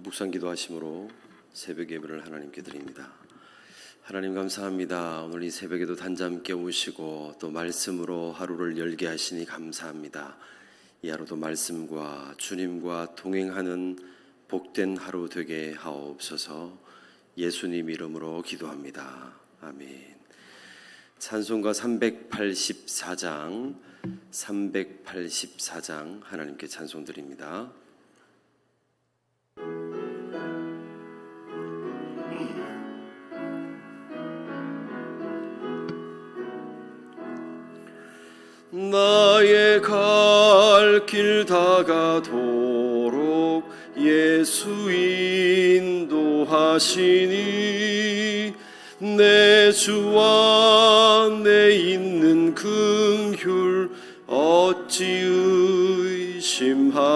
묵상 기도하심으로 새벽 예배를 하나님께 드립니다. 하나님 감사합니다. 오늘 이 새벽에도 단잠 깨우시고 또 말씀으로 하루를 열게 하시니 감사합니다. 이 하루도 말씀과 주님과 동행하는 복된 하루 되게 하옵소서 예수님 이름으로 기도합니다. 아멘. 찬송가 384장 384장 하나님께 찬송 드립니다. 나의 갈 길 다가도록 예수 인도하시니 내 주와 내 있는 긍휼 어찌 의심하리요?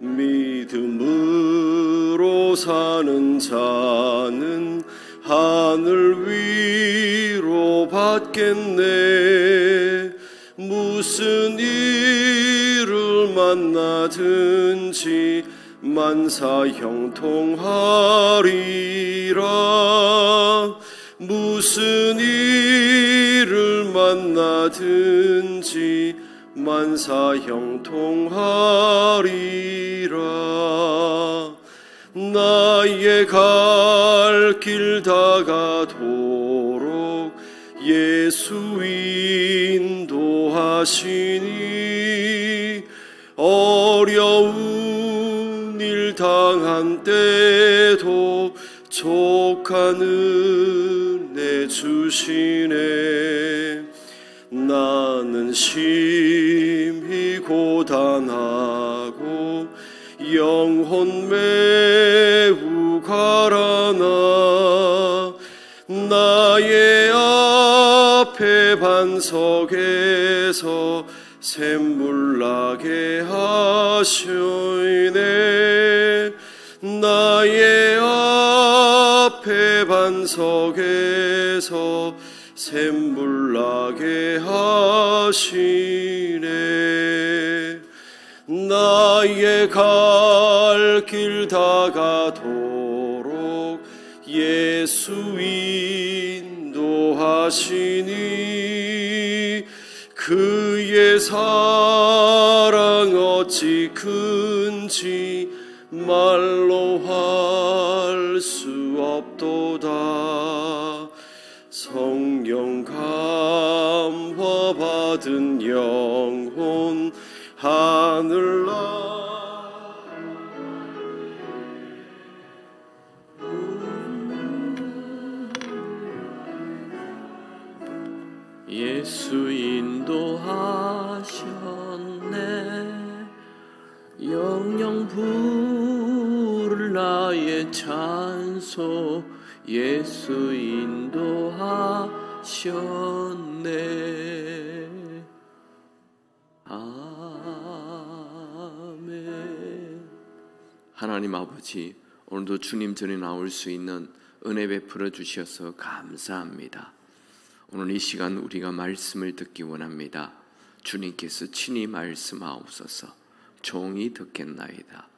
믿음으로 사는 자는 하늘 위로 받겠네. 무슨 일을 만나든지 만사 형통하리라. 무슨 일을 만나든지 만사 형통하리라. 나의 갈 길 다가도록 예수 인도하시니 어려운 일 당한 때도 족한 은혜 주시네. 나는 심히 고단하고 영혼 매우 가라나 반석에서 샘물 나게 하시네. 나의 앞에 반석에서 샘물 나게 하시네. 나의 갈 길 다가도록 예수 인도하시니 그의 사랑 어찌 큰지 말로 할 수 없도다. 성령 감화 받은 영혼 하늘나 예수 인 찬소 예수 인도하셨네 아멘 하나님 아버지 오늘도 주님 전에 나올 수 있는 은혜 베풀어 주셔서 감사합니다. 오늘 이 시간 우리가 말씀을 듣기 원합니다. 주님께서 친히 말씀하옵소서. 종이 듣겠나이다.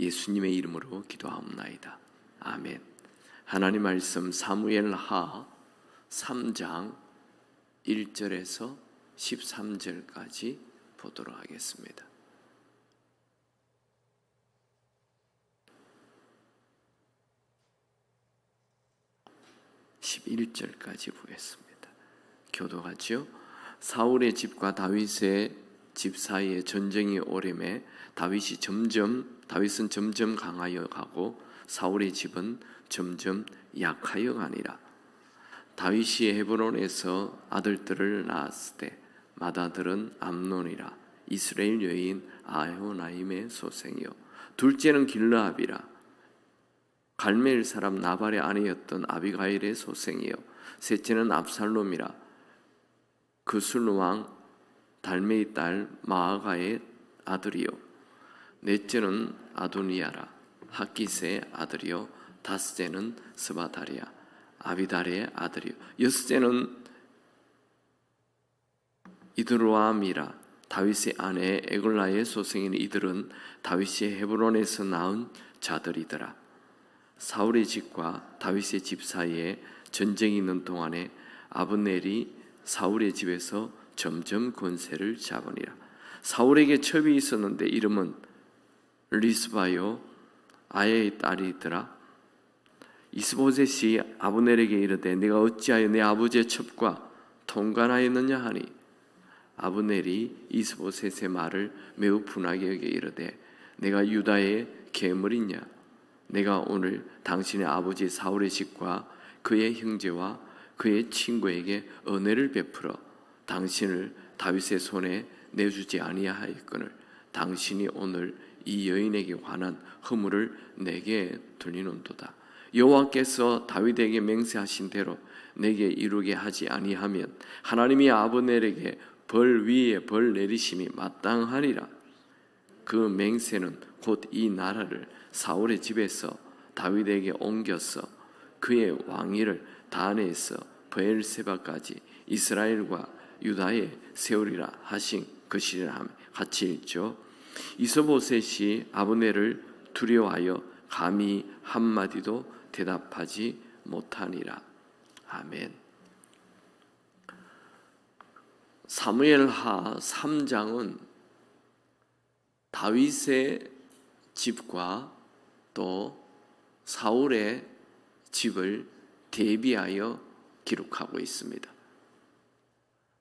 예수님의 이름으로 기도하옵나이다. 아멘. 하나님 말씀 사무엘 하 3장 1절에서 13절까지 보도록 하겠습니다. 11절까지 보겠습니다. 교도하지요. 사울의 집과 다윗의 집 사이에 전쟁이 오림에 다윗이 점점 다윗은 점점 강하여 가고 사울의 집은 점점 약하여 가니라. 다윗이 헤브론에서 아들들을 낳았을 때 맏아들은 암논이라 이스라엘 여인 아호나임의 소생이요. 둘째는 길라압이라 갈멜 사람 나발의 아내였던 아비가일의 소생이요. 셋째는 압살롬이라 그술 왕 달메의 딸 마아가의 아들이요. 넷째는 아도니아라 학기스의 아들이요 다섯째는 스바다리아 아비달의 아들이요 여섯째는 이드로암이라 다윗의 아내 에글라의 소생인 이들은 다윗이 헤브론에서 낳은 자들이더라. 사울의 집과 다윗의 집 사이에 전쟁이 있는 동안에 아브넬이 사울의 집에서 점점 권세를 잡으니라. 사울에게 첩이 있었는데 이름은 리스바요 아예의 딸이더라. 이스보셋이 아브넬에게 이르되 내가 어찌하여 내 아버지의 첩과 통관하였느냐 하니 아브넬이 이스보셋의 말을 매우 분하게 여겨 이르되 내가 유다의 괴물이냐 내가 오늘 당신의 아버지 사울의 집과 그의 형제와 그의 친구에게 은혜를 베풀어 당신을 다윗의 손에 내주지 아니하였거늘 당신이 오늘 이 여인에게 관한 허물을 내게 돌리는도다 여호와께서 다윗에게 맹세하신 대로 내게 이루게 하지 아니하면 하나님이 아브넬에게 벌 위에 벌 내리심이 마땅하리라 그 맹세는 곧 이 나라를 사울의 집에서 다윗에게 옮겨서 그의 왕위를 단에서 베엘세바까지 이스라엘과 유다에 세우리라 하신 것이라 함 같이 읽죠. 이스보셋이 아브넬을 두려워하여 감히 한 마디도 대답하지 못하니라. 아멘. 사무엘하 3장은 다윗의 집과 또 사울의 집을 대비하여 기록하고 있습니다.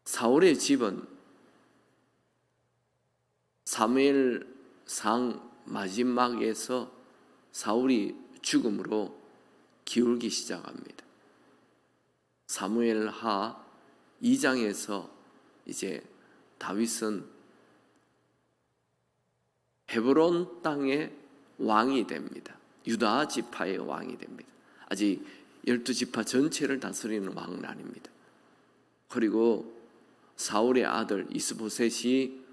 사울의 집은 사무엘상 마지막에서 사울이 죽음으로 기울기 시작합니다. 사무엘하 2장에서 이제 다윗은 헤브론 땅의 왕이 됩니다. 유다 지파의 왕이 됩니다. 아직 열두 지파 전체를 다스리는 왕은 아닙니다. 그리고 사울의 아들 이스보셋이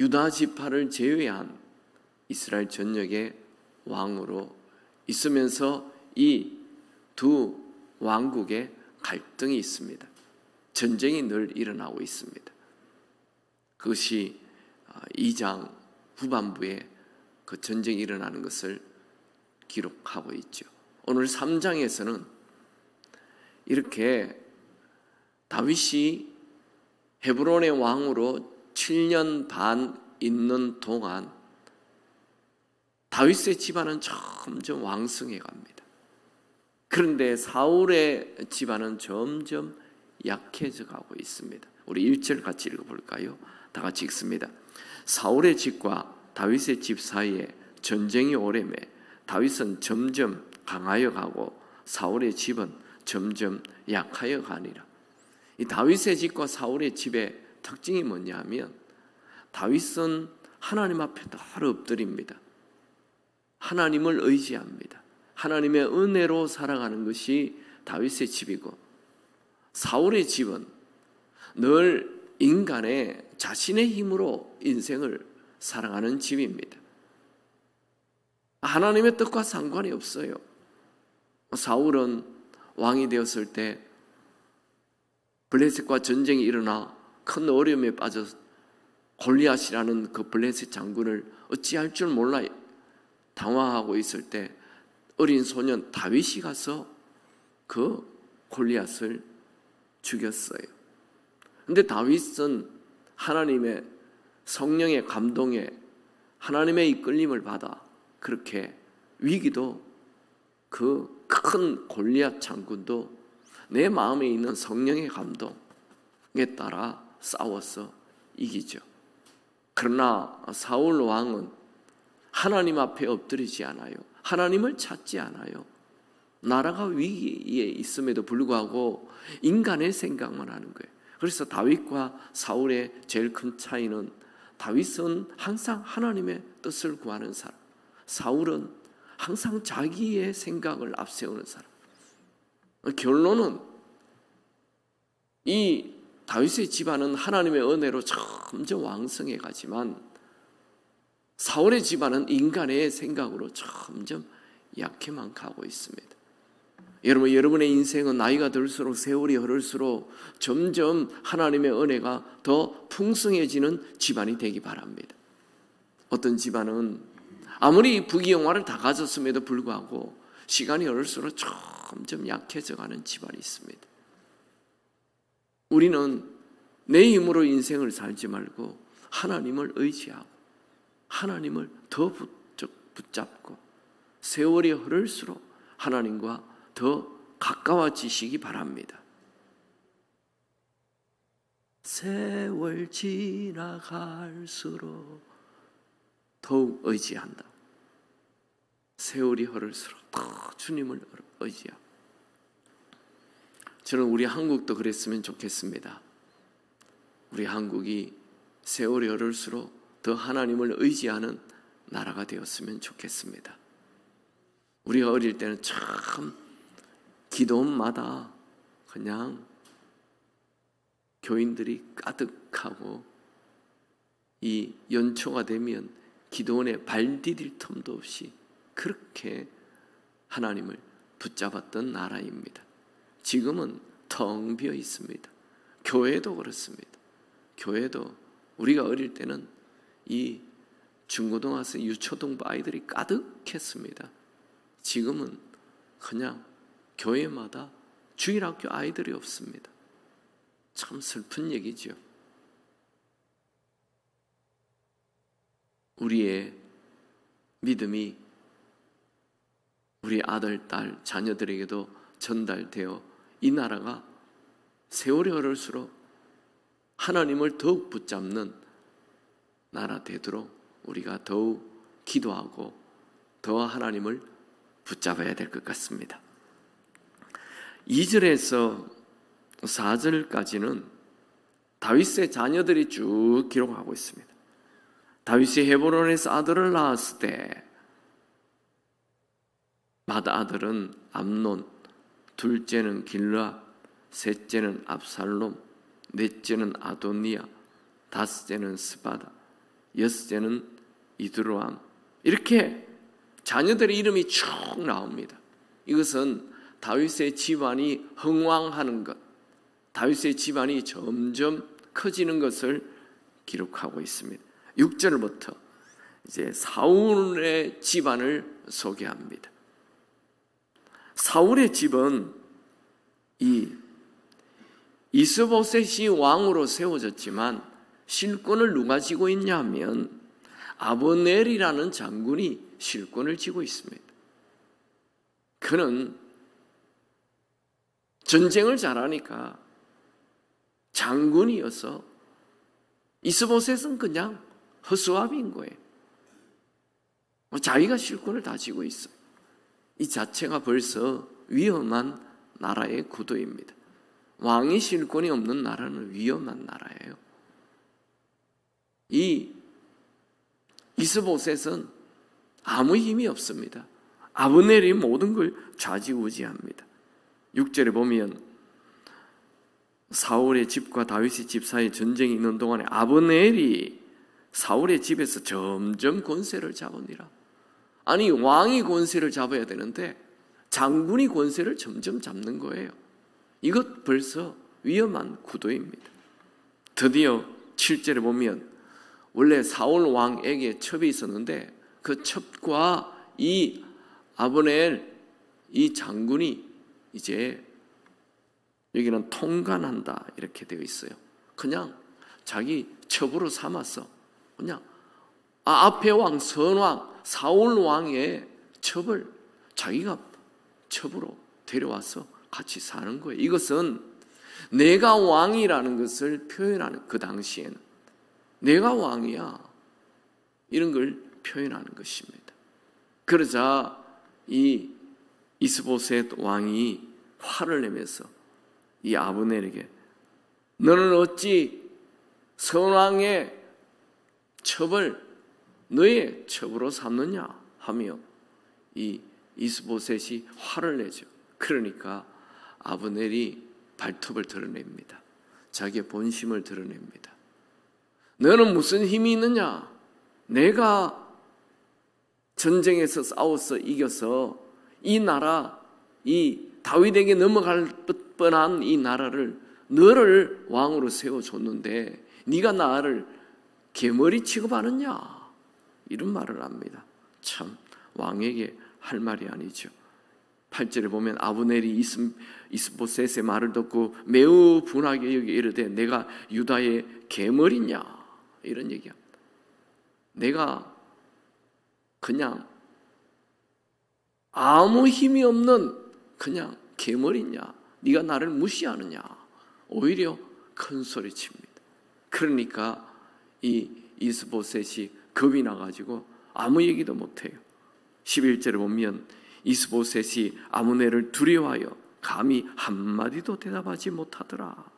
유다 지파를 제외한 이스라엘 전역의 왕으로 있으면서 이 두 왕국에 갈등이 있습니다. 전쟁이 늘 일어나고 있습니다. 그것이 2장 후반부에 그 전쟁이 일어나는 것을 기록하고 있죠. 오늘 3장에서는 이렇게 다윗이 헤브론의 왕으로 7년 반 있는 동안 다윗의 집안은 점점 왕성해 갑니다. 그런데 사울의 집안은 점점 약해져 가고 있습니다. 우리 1절 같이 읽어 볼까요? 다 같이 읽습니다. 사울의 집과 다윗의 집 사이에 전쟁이 오래매 다윗은 점점 강하여 가고 사울의 집은 점점 약하여 가니라. 이 다윗의 집과 사울의 집의 특징이 뭐냐면 다윗은 하나님 앞에 늘 엎드립니다. 하나님을 의지합니다. 하나님의 은혜로 살아가는 것이 다윗의 집이고 사울의 집은 늘 인간의 자신의 힘으로 인생을 살아가는 집입니다. 하나님의 뜻과 상관이 없어요. 사울은 왕이 되었을 때 블레셋과 전쟁이 일어나 큰 어려움에 빠져 골리앗이라는 그 블레셋 장군을 어찌할 줄 몰라 당황하고 있을 때 어린 소년 다윗이 가서 그 골리앗을 죽였어요. 근데 다윗은 하나님의 성령의 감동에 하나님의 이끌림을 받아 그렇게 위기도 그 큰 골리앗 장군도 내 마음에 있는 성령의 감동에 따라 싸워서 이기죠. 그러나 사울 왕은 하나님 앞에 엎드리지 않아요. 하나님을 찾지 않아요. 나라가 위기에 있음에도 불구하고 인간의 생각만 하는 거예요. 그래서 다윗과 사울의 제일 큰 차이는 다윗은 항상 하나님의 뜻을 구하는 사람. 사울은 항상 자기의 생각을 앞세우는 사람. 결론은 이 다윗의 집안은 하나님의 은혜로 점점 왕성해 가지만 사울의 집안은 인간의 생각으로 점점 약해만 가고 있습니다. 여러분, 여러분의 인생은 나이가 들수록 세월이 흐를수록 점점 하나님의 은혜가 더 풍성해지는 집안이 되기 바랍니다. 어떤 집안은 아무리 부귀영화를 다 가졌음에도 불구하고 시간이 흐를수록 점점 약해져 가는 집안이 있습니다. 우리는 내 힘으로 인생을 살지 말고 하나님을 의지하고 하나님을 더 붙잡고 세월이 흐를수록 하나님과 더 가까워지시기 바랍니다. 세월 지나갈수록 더욱 의지한다. 세월이 흐를수록 더 주님을 의지하고 저는 우리 한국도 그랬으면 좋겠습니다. 우리 한국이 세월이 흐를수록 더 하나님을 의지하는 나라가 되었으면 좋겠습니다. 우리가 어릴 때는 참 기도원마다 그냥 교인들이 가득하고 이 연초가 되면 기도원에 발 디딜 틈도 없이 그렇게 하나님을 붙잡았던 나라입니다. 지금은 텅 비어 있습니다. 교회도 그렇습니다. 교회도 우리가 어릴 때는 이 중고등학생 유초등부 아이들이 가득했습니다. 지금은 그냥 교회마다 주일학교 아이들이 없습니다. 참 슬픈 얘기죠. 우리의 믿음이 우리 아들, 딸, 자녀들에게도 전달되어 이 나라가 세월이 흐를수록 하나님을 더욱 붙잡는 나라 되도록 우리가 더욱 기도하고 더 하나님을 붙잡아야 될 것 같습니다. 2절에서 4절까지는 다윗의 자녀들이 쭉 기록하고 있습니다. 다윗이 헤브론에서 아들을 낳았을 때 맏아들은 암논, 둘째는 길라, 셋째는 압살롬, 넷째는 아도니아, 다섯째는 스바다, 여섯째는 이드로암. 이렇게 자녀들의 이름이 쭉 나옵니다. 이것은 다윗의 집안이 흥왕하는 것, 다윗의 집안이 점점 커지는 것을 기록하고 있습니다. 6절부터 이제 사울의 집안을 소개합니다. 사울의 집은 이 이스보셋이 왕으로 세워졌지만 실권을 누가 지고 있냐 하면 아브넬이라는 장군이 실권을 지고 있습니다. 그는 전쟁을 잘하니까 장군이어서 이스보셋은 그냥 허수아비인 거예요. 뭐 자기가 실권을 다 지고 있어. 이 자체가 벌써 위험한 나라의 구도입니다. 왕이 실권이 없는 나라는 위험한 나라예요. 이 이스보셋은 아무 힘이 없습니다. 아브넬이 모든 걸 좌지우지합니다. 6절에 보면 사울의 집과 다윗의 집 사이 전쟁이 있는 동안에 아브넬이 사울의 집에서 점점 권세를 잡으니라. 아니 왕이 권세를 잡아야 되는데 장군이 권세를 점점 잡는 거예요. 이것 벌써 위험한 구도입니다. 드디어 7절에 보면 원래 사울 왕에게 첩이 있었는데 그 첩과 이 아브넬 이 장군이 이제 여기는 통관한다 이렇게 되어 있어요. 그냥 자기 첩으로 삼았어. 그냥 아, 앞에 왕 선왕 사울 왕의 첩을 자기가 첩으로 데려와서 같이 사는 거예요. 이것은 내가 왕이라는 것을 표현하는 그 당시에는 내가 왕이야 이런 걸 표현하는 것입니다. 그러자 이 이스보셋 왕이 화를 내면서 이 아브넬에게 너는 어찌 선왕의 첩을 너의 첩으로 삼느냐 하며 이 이스보셋이 화를 내죠. 그러니까 아브넬이 발톱을 드러냅니다. 자기의 본심을 드러냅니다. 너는 무슨 힘이 있느냐? 내가 전쟁에서 싸워서 이겨서 이 나라, 이 다윗에게 넘어갈 뻔한 이 나라를 너를 왕으로 세워줬는데 네가 나를 개머리 취급하느냐 이런 말을 합니다. 참 왕에게 할 말이 아니죠. 8절에 보면 아브넬이 이스, 이스보셋의 말을 듣고 매우 분하게 여기 이르되 내가 유다의 개머리냐 이런 얘기합니다. 내가 그냥 아무 힘이 없는 그냥 개머리냐 네가 나를 무시하느냐 오히려 큰 소리 칩니다. 그러니까 이 이스보셋이 겁이 나가지고 아무 얘기도 못해요. 11절에 보면 이스보셋이 아무네를 두려워하여 감히 한마디도 대답하지 못하더라.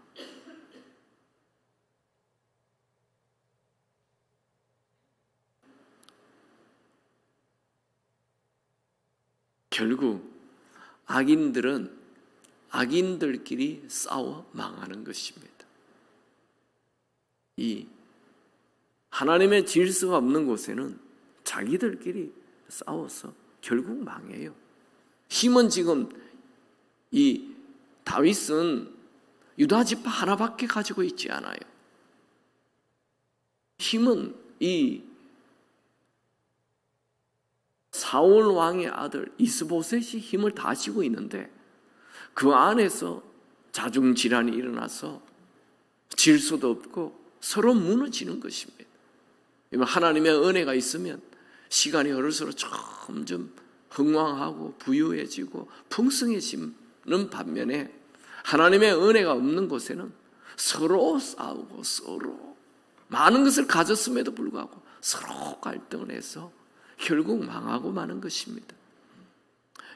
결국 악인들은 악인들끼리 싸워 망하는 것입니다. 이 하나님의 질서가 없는 곳에는 자기들끼리 싸워서 결국 망해요. 힘은 지금 이 다윗은 유다 지파 하나밖에 가지고 있지 않아요. 힘은 이 사울 왕의 아들 이스보셋이 힘을 다 쥐고 있는데 그 안에서 자중 질환이 일어나서 질서도 없고 서로 무너지는 것입니다. 하나님의 은혜가 있으면 시간이 흐를수록 점점 흥왕하고 부유해지고 풍성해지는 반면에 하나님의 은혜가 없는 곳에는 서로 싸우고 서로 많은 것을 가졌음에도 불구하고 서로 갈등을 해서 결국 망하고 마는 것입니다.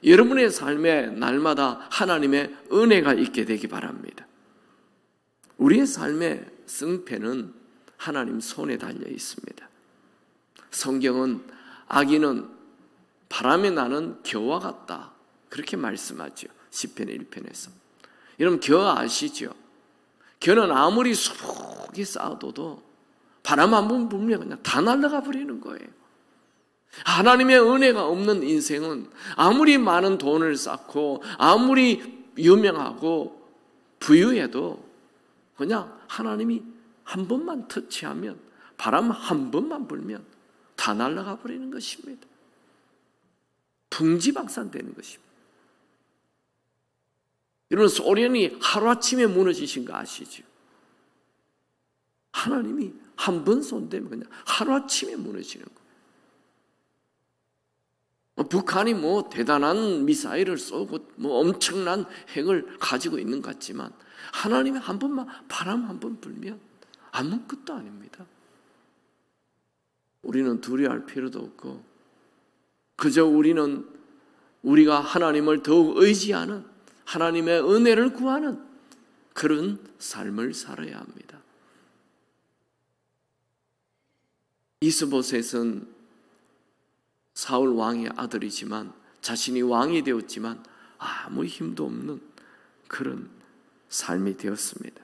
여러분의 삶에 날마다 하나님의 은혜가 있게 되기 바랍니다. 우리의 삶의 승패는 하나님 손에 달려 있습니다. 성경은 악인은 바람에 나는 겨와 같다. 그렇게 말씀하죠. 10편 1편에서. 여러분 겨 아시죠? 겨는 아무리 수북이 쌓아둬도 바람 한 번 불면 그냥 다 날아가 버리는 거예요. 하나님의 은혜가 없는 인생은 아무리 많은 돈을 쌓고 아무리 유명하고 부유해도 그냥 하나님이 한 번만 터치하면 바람 한 번만 불면 다 날아가 버리는 것입니다. 풍지박산되는 것입니다. 여러분 소련이 하루아침에 무너지신 거 아시죠? 하나님이 한 번 손대면 그냥 하루아침에 무너지는 거예요. 뭐 북한이 뭐 대단한 미사일을 쏘고 뭐 엄청난 핵을 가지고 있는 것 같지만 하나님이 한 번만 바람 한 번 불면 아무 것도 아닙니다. 우리는 두려워할 필요도 없고 그저 우리는 우리가 하나님을 더욱 의지하는 하나님의 은혜를 구하는 그런 삶을 살아야 합니다. 이스보셋은 사울 왕의 아들이지만 자신이 왕이 되었지만 아무 힘도 없는 그런 삶이 되었습니다.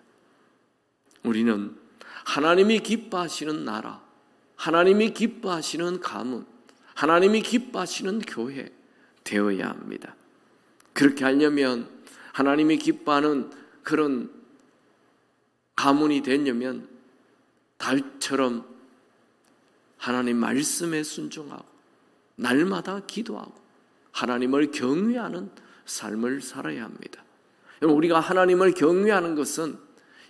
우리는 하나님이 기뻐하시는 나라, 하나님이 기뻐하시는 가문, 하나님이 기뻐하시는 교회 되어야 합니다. 그렇게 하려면 하나님이 기뻐하는 그런 가문이 되려면 달처럼 하나님 말씀에 순종하고 날마다 기도하고 하나님을 경외하는 삶을 살아야 합니다. 우리가 하나님을 경외하는 것은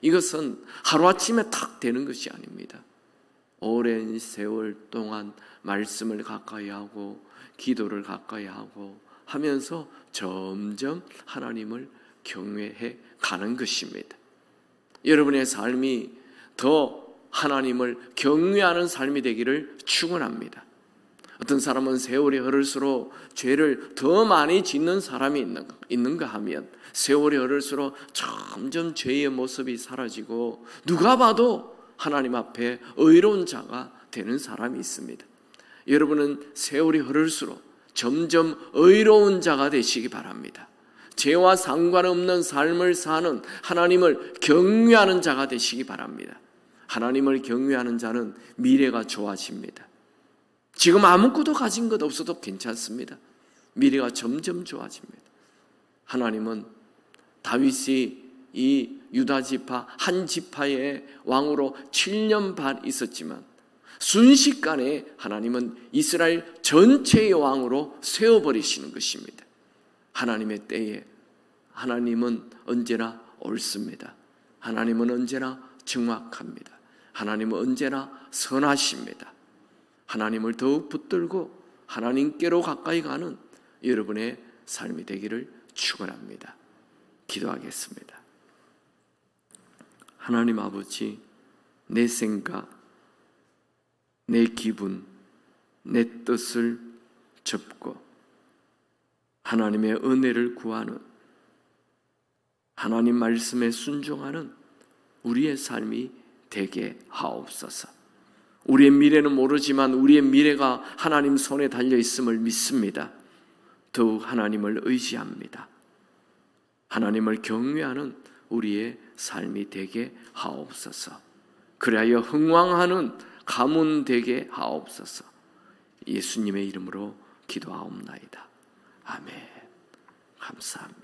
이것은 하루아침에 탁 되는 것이 아닙니다. 오랜 세월 동안 말씀을 가까이 하고 기도를 가까이 하고 하면서 점점 하나님을 경외해 가는 것입니다. 여러분의 삶이 더 하나님을 경외하는 삶이 되기를 축원합니다. 어떤 사람은 세월이 흐를수록 죄를 더 많이 짓는 사람이 있는가, 있는가 하면 세월이 흐를수록 점점 죄의 모습이 사라지고 누가 봐도 하나님 앞에 의로운 자가 되는 사람이 있습니다. 여러분은 세월이 흐를수록 점점 의로운 자가 되시기 바랍니다. 죄와 상관없는 삶을 사는 하나님을 경외하는 자가 되시기 바랍니다. 하나님을 경외하는 자는 미래가 좋아집니다. 지금 아무것도 가진 것 없어도 괜찮습니다. 미래가 점점 좋아집니다. 하나님은 다윗이 이 유다 지파 한 지파의 왕으로 7년 반 있었지만 순식간에 하나님은 이스라엘 전체의 왕으로 세워 버리시는 것입니다. 하나님의 때에 하나님은 언제나 옳습니다. 하나님은 언제나 정확합니다. 하나님은 언제나 선하십니다. 하나님을 더욱 붙들고 하나님께로 가까이 가는 여러분의 삶이 되기를 축원합니다. 기도하겠습니다. 하나님 아버지, 내 생각, 내 기분, 내 뜻을 접고 하나님의 은혜를 구하는 하나님 말씀에 순종하는 우리의 삶이 되게 하옵소서. 우리의 미래는 모르지만 우리의 미래가 하나님 손에 달려 있음을 믿습니다. 더욱 하나님을 의지합니다. 하나님을 경외하는 우리의 삶이 되게 하옵소서. 그리하여 흥왕하는 가문 되게 하옵소서. 예수님의 이름으로 기도하옵나이다. 아멘. 감사합니다.